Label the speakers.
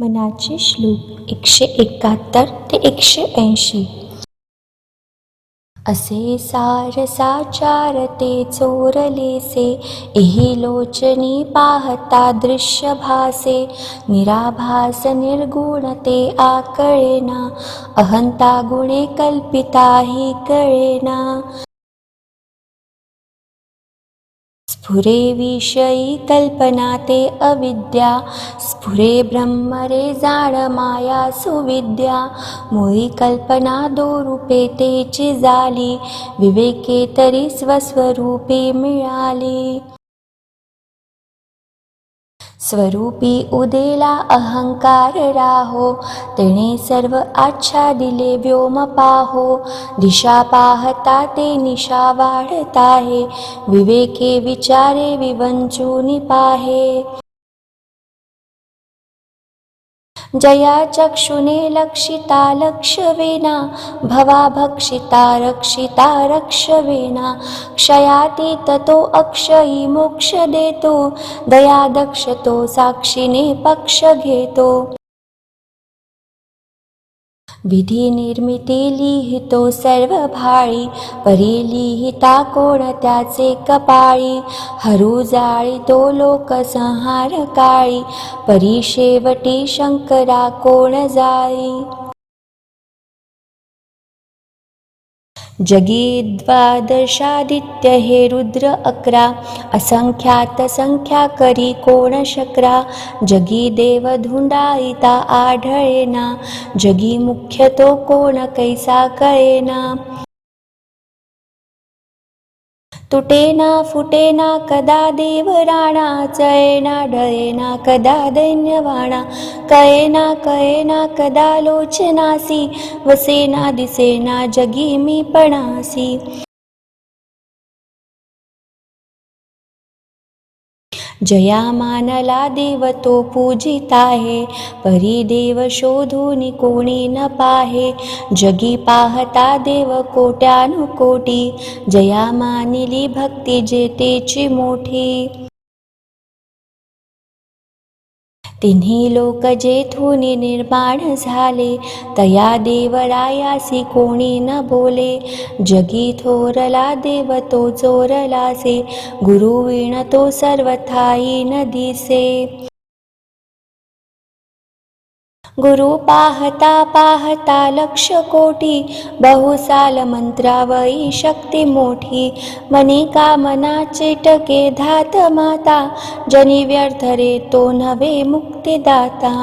Speaker 1: मनाचे श्लोक एकशे एकाहत्तर ते एकशे ऐंशी. असे सार साचार ते चोरलेसे एही लोचनी पाहता दृश्य भासे निराभास निर्गुण ते आकळेना अहंता गुणे कल्पिता ही कळेना. स्फुरे विषयी कल्पना ते अविद्या स्फुरे ब्रह्म रे जाण माया सुविद्या मुळी कल्पना दोरूपे तेची झाली विवेके तरी स्वस्वरूपी मिळाली. स्वरूपी उदेला अहंकार राहो तेणे सर्व आच्छादिले व्योम पाहो. दिशा पाहता ते निशा वाढताहे विवेके विचारे विवंचूनी पाहे. जया चक्षुने लक्षिता भवा भक्षिता रक्षिता रक्षवेना क्षयाती ततो अक्षयी मोक्ष देतो दया दक्षतो साक्षीने पक्ष घेतो विधी निर्मिती लिहितो सर्व भाळी परी लिहिता कोण त्याचे कपाळी? हरू जाळी तो लोक संहार काळी परी शेवटी शंकरा कोण जाळी? जगी द्वादशादित्य हे रुद्र अकरा असंख्यात संख्या करी कोण शकरा? जगी देव धुंडाईता आढळेना जगी मुख्य तो कोण कैसा कळेना? तुटेना फुटेना कदा देवराणा चयना डयेना डळेना कदा दैन्यवाणा कयेना कयेना कदा लोचनासी वसेना दिसेना जगी मी पणासी। जया मानला देव तो पूजित आहे. परी देव शोधून कोणी न पाहे. जगी पाहता देव कोट्यानुकोटी. जया मानिली भक्ती जेतेची मोठी. तिन्ही लोक जेथून निर्माण झाले तया देवरायासी कोणी न बोले. जगी थोरला देव तो चोरलासे गुरुविण तो सर्वथाई न दिसे. गुरु पाहता पाहता लक्ष कोटी बहुसाल मंत्रावई शक्ती मोठी मनी कामना चेटके धात माता जनी व्यर्थ रे तो नवे मुक्तिदाता